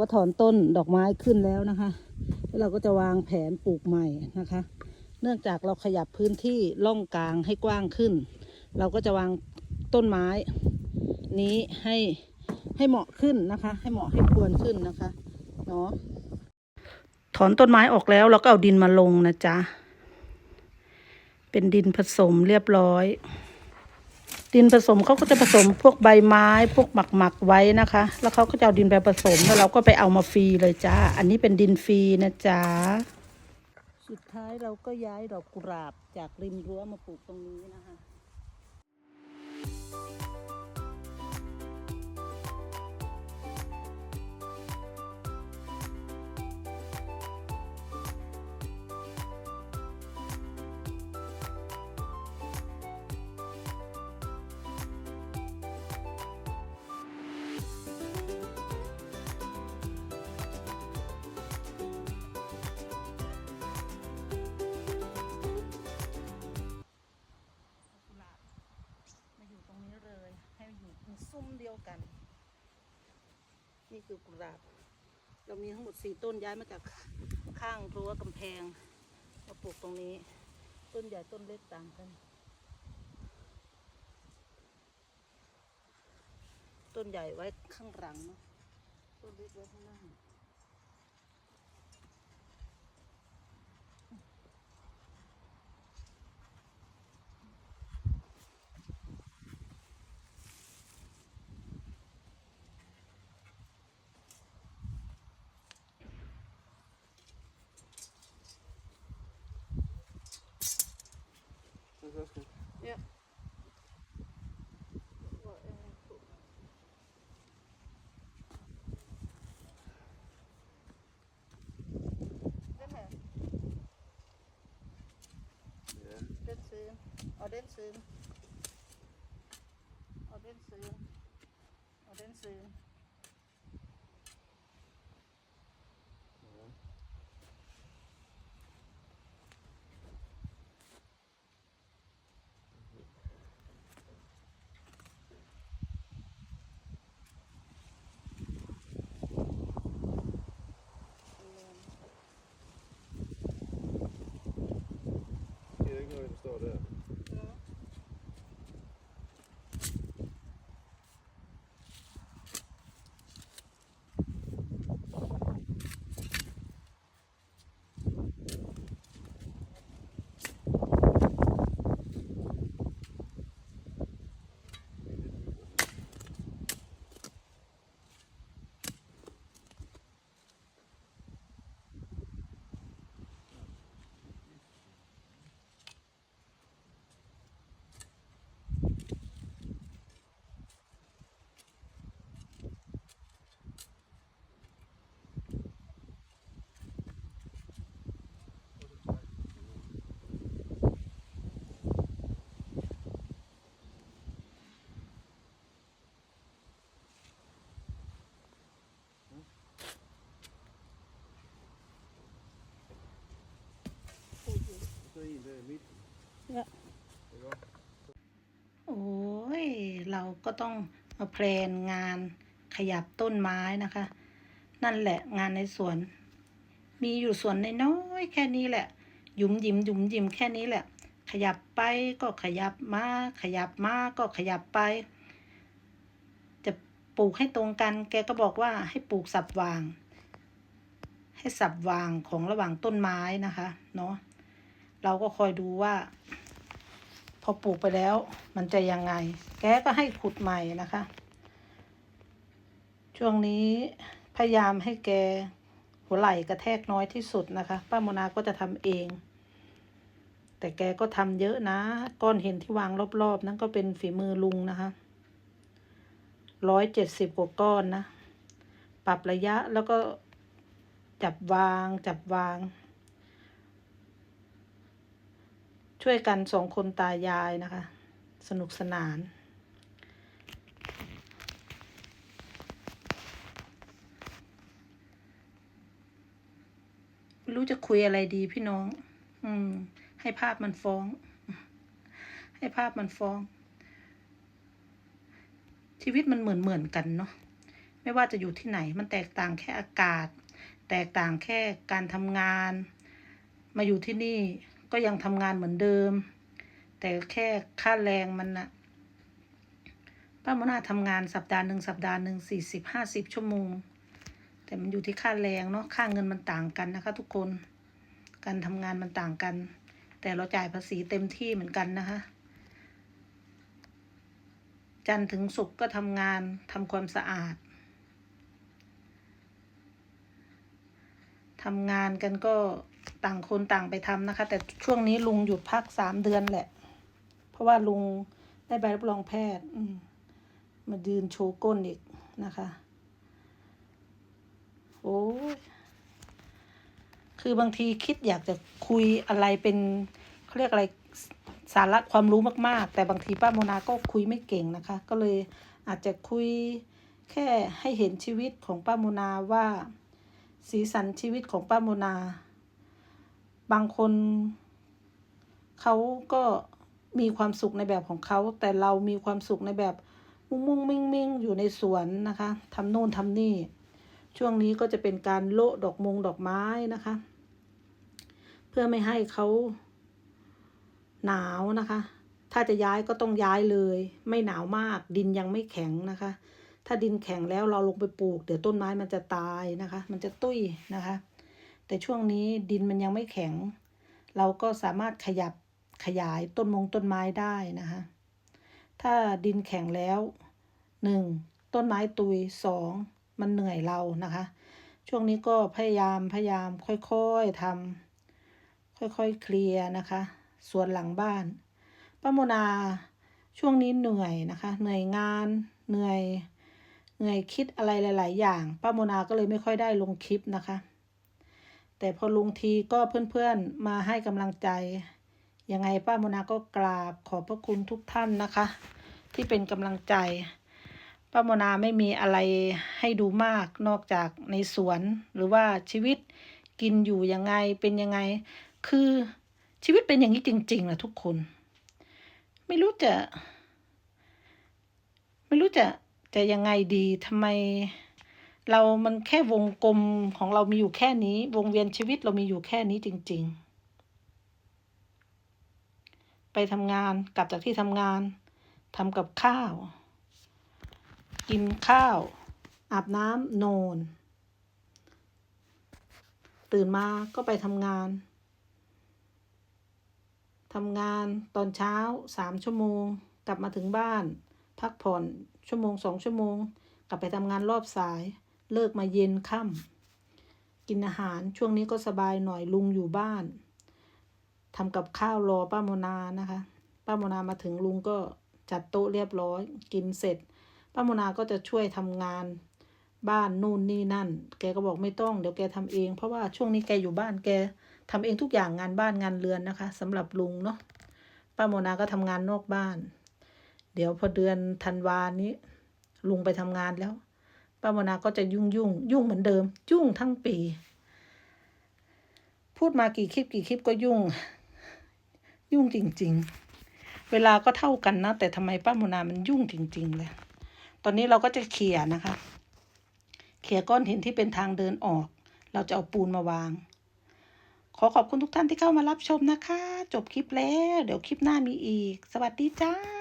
ก็ถอนต้นดอกไม้ขึ้นแล้วนะคะแล้วเราก็จะวางแผนปลูกใหม่นะคะ เนื่องจากเราขยับพื้นที่ล่องกลางให้กว้างขึ้น เราก็จะวางต้นไม้ นี้ให้ให้เหมาะขึ้นนะคะ ให้เหมาะให้ควรขึ้นนะคะเนาะถอนต้นไม้ออกแล้วเราก็เอาดินมาลงนะจ๊ะเป็นดินผสมเรียบร้อย ดินผสมเขาก็จะผสมพวกใบไม้ พวกหมักหมักไว้นะคะ แล้วเขาก็จะเอาดินไปผสมแล้วเราก็ไปเอามาฟรีเลยจ้า อันนี้เป็นดินฟรีนะจ๊ะสุดท้ายเราก็ย้ายดอกกุหลาบจากริมรั้วมาปลูกตรงนี้นะคะ กัน นี่คือกุหลาบ เรามีทั้งหมดสี่ต้นย้ายมาจากข้างรั้วกำแพงมาปลูกตรงนี้ ต้นใหญ่ต้นเล็กต่างกัน ต้นใหญ่ไว้ข้างหลังเนอะต้นเล็กไว้ข้างหน้า Dat is goed. Ja. Ja. Den side, Og den side. Og den side. Og den side. โอ้ย เราก็ต้องมาแพลนงานขยับต้นไม้นะคะ นั่นแหละงานในสวน มีอยู่สวนในน้อยแค่นี้แหละ หยุมหยิมหยุมหยิมแค่นี้แหละ ขยับไปก็ขยับมา ขยับมาก็ขยับไป จะปลูกให้ตรงกัน แกก็บอกว่าให้ปลูกสับวาง ให้สับวางของระหว่างต้นไม้นะคะ เนาะ เราก็คอยดูว่า พอปลูกไปแล้ว มันจะยังไง แกก็ให้ขุดใหม่นะคะ ช่วงนี้พยายามให้แกหัวไหล่กระแทกน้อยที่สุดนะคะ ป้าโมนาก็จะทำเอง แต่แกก็ทำเยอะนะ ก้อนเห็นที่วางรอบๆ นั้นก็เป็นฝีมือลุงนะคะร้อยเจ็ดสิบกว่าก้อนนะ ปรับระยะแล้วก็จับวางจับวาง ช่วยกันสองคนตายายนะคะ สนุกสนาน รู้จะคุยอะไรดีพี่น้อง อืม ให้ภาพมันฟ้อง ให้ภาพมันฟ้อง ชีวิตมันเหมือนเหมือนกันเนาะไม่ว่าจะอยู่ที่ไหน มันแตกต่างแค่อากาศ แตกต่างแค่การทำงาน มาอยู่ที่นี่ ก็ยังทำงานเหมือนเดิม แต่แค่ค่าแรงมันนะป้าโมนาทำงานสัปดาห์หนึ่งสัปดาห์หนึ่งสี่สิบห้าสิบชั่วโมง แต่มันอยู่ที่ค่าแรงเนาะค่าเงินมันต่างกันนะคะ ทุกคนการทำงานมันต่างกัน แต่เราจ่ายภาษีเต็มที่เหมือนกันนะคะ จันถึงศุกร์ก็ทำงานทำความสะอาดทำงานกันก็ ต่างคนต่างไปทำนะคะ แต่ช่วงนี้ลุงหยุดพักสามเดือนแหละ เพราะว่าลุงได้ใบรับรองแพทย์อืมายืนโชว์ก้นอีกนะคะ โอ้คือบางทีคิดอยากจะคุยอะไรเป็นเขาเรียกอะไรสาระความรู้มากๆ แต่บางทีป้าโมนาก็คุยไม่เก่งนะคะ ก็เลยอาจจะคุยแค่ให้เห็นชีวิตของป้าโมนาว่า สีสันชีวิตของป้าโมนา บางคนเขาก็มีความสุขในแบบของเขา แต่เรามีความสุขในแบบมุ้งมุ้งมิ่งมิ่งอยู่ในสวนนะคะทำโน่นทำนี่ ช่วงนี้ก็จะเป็นการโละดอกมงดอกไม้นะคะ เพื่อไม่ให้เขาหนาวนะคะ ถ้าจะย้ายก็ต้องย้ายเลย ไม่หนาวมาก ดินยังไม่แข็งนะคะ ถ้าดินแข็งแล้วเราลงไปปลูก เดี๋ยวต้นไม้มันจะตายนะคะ มันจะตุ้ยนะคะ แต่ช่วงนี้ดินมันยังไม่แข็ง เราก็สามารถขยับขยายต้นมงต้นไม้ได้นะคะถ้าดินแข็งแล้วหนึ่งต้นไม้ตุยสองมันเหนื่อยเรานะคะ ช่วงนี้ก็พยายามพยายามค่อยๆทำค่อยๆเคลียร์นะคะส่วนหลังบ้านป้าโมนาช่วงนี้เหนื่อยนะคะ เหนื่อยงานเหนื่อยเหนื่อยคิดอะไรหลาย ๆ อย่างป้าโมนาก็เลยไม่ค่อยได้ลงคลิปนะคะ แต่พอลุงทีก็เพื่อนๆมาให้กำลังใจ ยังไงป้าโมนาก็กราบขอบพระคุณทุกท่านนะคะ ที่เป็นกำลังใจ ป้าโมนาไม่มีอะไรให้ดูมากนอกจากในสวน หรือว่าชีวิตกินอยู่ยังไงเป็นยังไง คือชีวิตเป็นอย่างนี้จริงๆนะทุกคน ไม่รู้จะ ไม่รู้จะจะยังไงดีทำไม เรามันแค่วงกลมของเรามีอยู่แค่นี้ วงเวียนชีวิตเรามีอยู่แค่นี้จริง ๆ ไปทำงานกลับจากที่ทำงานทำกับข้าว กินข้าว อาบน้ำนอนตื่นมาก็ไปทำงานทำงานตอนเช้าสามชั่วโมง กลับมาถึงบ้าน พักผ่อนชั่วโมงสองชั่วโมง กลับไปทำงานรอบสาย เลิกมาเย็นค่ำกินอาหารช่วงนี้ก็สบายหน่อยลุงอยู่บ้านทำกับข้าวรอป้าโมนานะคะ ป้าโมนามาถึงลุงก็จัดโต๊ะเรียบร้อย กินเสร็จ ป้าโมนาก็จะช่วยทำงานบ้านนู่นนี่นั่น แกก็บอกไม่ต้องเดี๋ยวแกทำเอง เพราะว่าช่วงนี้แกอยู่บ้านแกทำเองทุกอย่างงานบ้านงานเรือนนะคะสำหรับลุงเนาะป้าโมนาก็ทำงานนอกบ้าน เดี๋ยวพอเดือนธันวานี้ ลุงไปทำงานแล้ว ป้าโมนาก็จะยุ่งยุ่งยุ่งเหมือนเดิม ยุ่งทั้งปี พูดมากี่คลิปกี่คลิปก็ยุ่ง ยุ่งจริง ๆ เวลาก็เท่ากันนะ แต่ทำไมป้าโมนามันยุ่งจริง ๆ เลย ตอนนี้เราก็จะเขี่ยนะคะ เขี่ยก้อนหินที่เป็นทางเดินออก เราจะเอาปูนมาวาง ขอขอบคุณทุกท่านที่เข้ามารับชมนะคะ จบคลิปแล้ว เดี๋ยวคลิปหน้ามีอีก สวัสดีจ้า